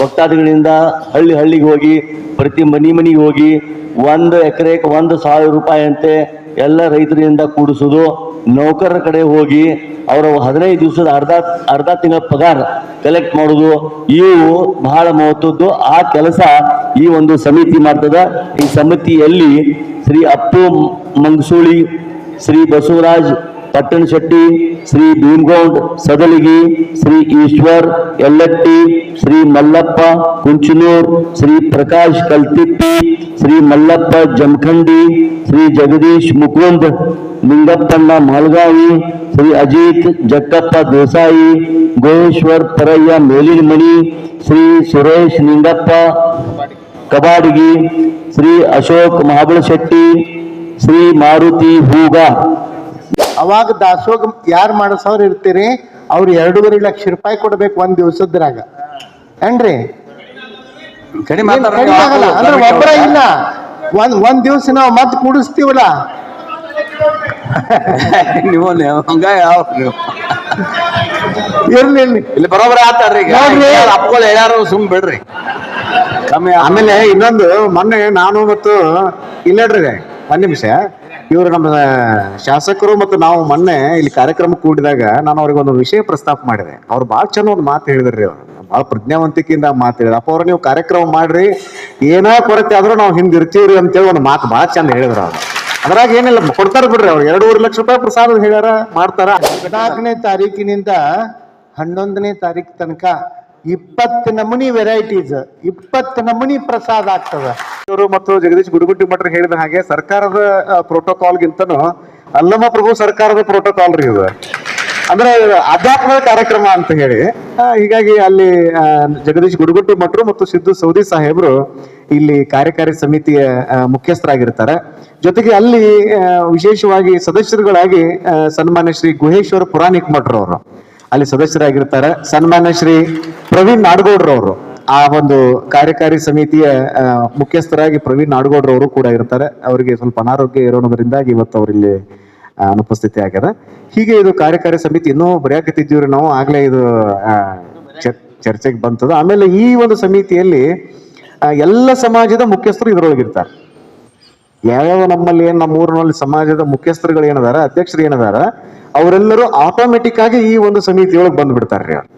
ಭಕ್ತಾದಿಗಳಿಂದ ಹಳ್ಳಿ ಹಳ್ಳಿಗೆ ಹೋಗಿ, ಪ್ರತಿ ಮನೆ ಮನಿಗೆ ಹೋಗಿ ಒಂದು ಎಕರೆಗೆ ಒಂದು ಸಾವಿರ ರೂಪಾಯಿ ಅಂತೆ ಎಲ್ಲ ರೈತರಿಂದ ಕೂಡಿಸೋದು. ನೌಕರರ ಕಡೆ ಹೋಗಿ ಅವರ ಹದಿನೈದು ದಿವಸದ ಅರ್ಧ ಅರ್ಧ ತಿಂಗಳ ಪಗಾರ ಕಲೆಕ್ಟ್ ಮಾಡೋದು. ಇವು ಬಹಳ ಮಹತ್ವದ್ದು. ಆ ಕೆಲಸ ಈ ಒಂದು ಸಮಿತಿ ಮಾಡ್ತದ. ಈ ಸಮಿತಿಯಲ್ಲಿ ಶ್ರೀ ಅಪ್ಪು ಮಂಗಸೂಳಿ, ಶ್ರೀ ಬಸವರಾಜ್ ಪಟ್ಟಣ ಶೆಟ್ಟಿ ಶ್ರೀ ಭೀಮಗೌಡ್ ಸದಲಿಗಿ ಶ್ರೀ ಈಶ್ವರ್ ಯಲ್ಲಟ್ಟಿ ಶ್ರೀ ಮಲ್ಲಪ್ಪ ಕುಂಚನೂರ್ ಶ್ರೀ ಪ್ರಕಾಶ್ ಕಲ್ತಿಪ್ಪಿ ಶ್ರೀ ಮಲ್ಲಪ್ಪ ಜಮಖಂಡಿ ಶ್ರೀ ಜಗದೀಶ್ ಮುಕುಂದ್ ನಿಂಗಪ್ಪಣ್ಣ ಮಾಲ್ಗಾವಿ ಶ್ರೀ ಅಜಿತ್ ಜಕ್ಕಪ್ಪ ದೇಸಾಯಿ ಗೋಯೇಶ್ವರ್ ಪರಯ್ಯ ಮೇಲಿನಮಣಿ ಶ್ರೀ ಸುರೇಶ್ ನಿಂಗಪ್ಪ ಕಬಾಡಿಗಿ ಶ್ರೀ ಅಶೋಕ್ ಮಹಾಬಳಶೆಟ್ಟಿ ಶ್ರೀ ಮಾರುತಿ ಹೂಗ ಅವಾಗ ದಾಸೋಗ ಯಾರು ಮಾಡಿಸೋರು ಇರ್ತೀರಿ? ಅವ್ರು ಎರಡೂವರೆ ಲಕ್ಷ ರೂಪಾಯಿ ಕೊಡ್ಬೇಕು ಒಂದ್ ದಿವಸದ್ರಾಗ. ಏನ್ರಿ? ಕಡಿಮೆ ಆಗಲ್ಲ. ಅಂದ್ರೆ ಒಬ್ಬರ ಇಲ್ಲ. ಒಂದ್ ಒಂದ್ ದಿವ್ಸ ನಾವು ಮತ್ ಕೂಡಿಸ್ತೀವಲ್ಲ? ನೀವು ಹಂಗ ಯಾವ ನೀವು ಇರ್ಲಿ ಇರ್ಲಿ. ಇಲ್ಲಿ ಬರೋಬರ ಆತಾರ್ರಿ ಈಗ. ನೋಡ್ರಿ. ಅಪ್ಪಗಳು ಸುಮ್ ಬಿಡ್ರಿ. ಕಮ್ಮಿ ಆಮೇಲೆ ಇನ್ನೊಂದು ಮೊನ್ನೆ ನಾನು ಮತ್ತು ಇಲ್ಲಡ್ರಿ ಒಂದ್ ನಿಮಿಷ. ಇವರು ನಮ್ಮ ಶಾಸಕರು ಮತ್ತು ನಾವು ಮೊನ್ನೆ ಇಲ್ಲಿ ಕಾರ್ಯಕ್ರಮ ಕೂಡಿದಾಗ ನಾನು ಅವ್ರಿಗೆ ಒಂದು ವಿಷಯ ಪ್ರಸ್ತಾಪ ಮಾಡಿದೆ. ಅವ್ರು ಭಾಳ ಚಂದ ಒಂದು ಮಾತು ಹೇಳಿದ್ರಿ ಅವ್ರು. ಭಾಳ ಪ್ರಜ್ಞಾವಂತಿಕೆಯಿಂದ ಮಾತು ಹೇಳಿದ್ರು. ಅಪ್ಪ ಅವ್ರು, ನೀವು ಕಾರ್ಯಕ್ರಮ ಮಾಡ್ರಿ. ಏನೋ ಕೊರತೆ ಆದ್ರೂ ನಾವು ಹಿಂದೆ ಇರ್ತೀವ್ರಿ ಅಂತೇಳಿ ಒಂದು ಮಾತು ಭಾಳ ಚಂದ ಹೇಳಿದ್ರು ಅವ್ರು. ಅದ್ರಾಗ ಏನಿಲ್ಲ, ಕೊಡ್ತಾರೆ ಬಿಡ್ರಿ ಅವ್ರು. ಎರಡೂವರೆ ಲಕ್ಷ ರೂಪಾಯಿ ಪ್ರಸಾದ ಹೇಳ್ಯಾರ, ಮಾಡ್ತಾರ. ಹದಿನಾಲ್ಕನೇ ತಾರೀಕಿನಿಂದ ಹನ್ನೊಂದನೇ ತಾರೀಕು ತನಕ ಇಪ್ಪತ್ತು ನಮೂನಿ ವೆರೈಟೀಸ್ ಇಪ್ಪತ್ತು ನಮೂನಿ ಪ್ರಸಾದ ಆಗ್ತದೆ. ಇವರು ಮತ್ತು ಜಗದೀಶ್ ಗುಡುಗುಡ್ಡಿ ಮಠರು ಹೇಳಿದ ಹಾಗೆ ಸರ್ಕಾರದ ಪ್ರೋಟೋಕಾಲ್ಗಿಂತನೂ ಅಲ್ಲಮ ಪ್ರಭು ಸರ್ಕಾರದ ಪ್ರೋಟೋಕಾಲ್ ರೀ ಇದು. ಅಂದ್ರೆ ಅಧ್ಯಾತ್ಮದ ಕಾರ್ಯಕ್ರಮ ಅಂತ ಹೇಳಿ ಹೀಗಾಗಿ ಅಲ್ಲಿ ಜಗದೀಶ್ ಗುಡುಗುಡ್ಡಿ ಮಠರು ಮತ್ತು ಸಿದ್ದು ಸೌದಿ ಸಾಹೇಬರು ಇಲ್ಲಿ ಕಾರ್ಯಕಾರಿ ಸಮಿತಿಯ ಮುಖ್ಯಸ್ಥರಾಗಿರ್ತಾರೆ. ಜೊತೆಗೆ ಅಲ್ಲಿ ವಿಶೇಷವಾಗಿ ಸದಸ್ಯರುಗಳಾಗಿ ಸನ್ಮಾನ್ಯ ಶ್ರೀ ಗುಹೇಶ್ವರ ಪುರಾಣಿಕ್ ಮಠರು ಅವರು. ಅಲ್ಲಿ ಸದಸ್ಯರಾಗಿರ್ತಾರೆ. ಸನ್ಮಾನ್ಯ ಶ್ರೀ ಪ್ರವೀಣ್ ನಾಡಗೌಡ್ರವರು ಆ ಒಂದು ಕಾರ್ಯಕಾರಿ ಸಮಿತಿಯ ಮುಖ್ಯಸ್ಥರಾಗಿ ಪ್ರವೀಣ್ ನಾಡಗೌಡ್ರವರು ಕೂಡ ಇರ್ತಾರೆ. ಅವರಿಗೆ ಸ್ವಲ್ಪ ಅನಾರೋಗ್ಯ ಇರೋದ್ರಿಂದಾಗಿ ಇವತ್ತು ಅವರಿಲ್ಲಿ ಅನುಪಸ್ಥಿತಿ ಆಗ್ಯದ. ಹೀಗೆ ಇದು ಕಾರ್ಯಕಾರಿ ಸಮಿತಿ ಇನ್ನೂ ಬರೆಯಾಕತ್ತಿದ್ದೀವ್ರಿ ನಾವು. ಆಗ್ಲೇ ಇದು ಚರ್ಚೆಗೆ ಬಂತದ. ಆಮೇಲೆ ಈ ಒಂದು ಸಮಿತಿಯಲ್ಲಿ ಎಲ್ಲ ಸಮಾಜದ ಮುಖ್ಯಸ್ಥರು ಇದ್ರೊಳಗಿರ್ತಾರೆ. ಯಾವ್ಯಾವ ನಮ್ಮಲ್ಲಿ ಏನು ನಮ್ಮ ಊರಿನಲ್ಲಿ ಸಮಾಜದ ಮುಖ್ಯಸ್ಥರುಗಳು ಏನದಾರ, ಅಧ್ಯಕ್ಷರು ಏನದಾರ ಅವರೆಲ್ಲರೂ ಆಟೋಮೆಟಿಕ್ ಆಗಿ ಈ ಒಂದು ಸಮಿತಿಯೊಳಗೆ ಬಂದ್ಬಿಡ್ತಾರ್ರಿ ಅವ್ರು.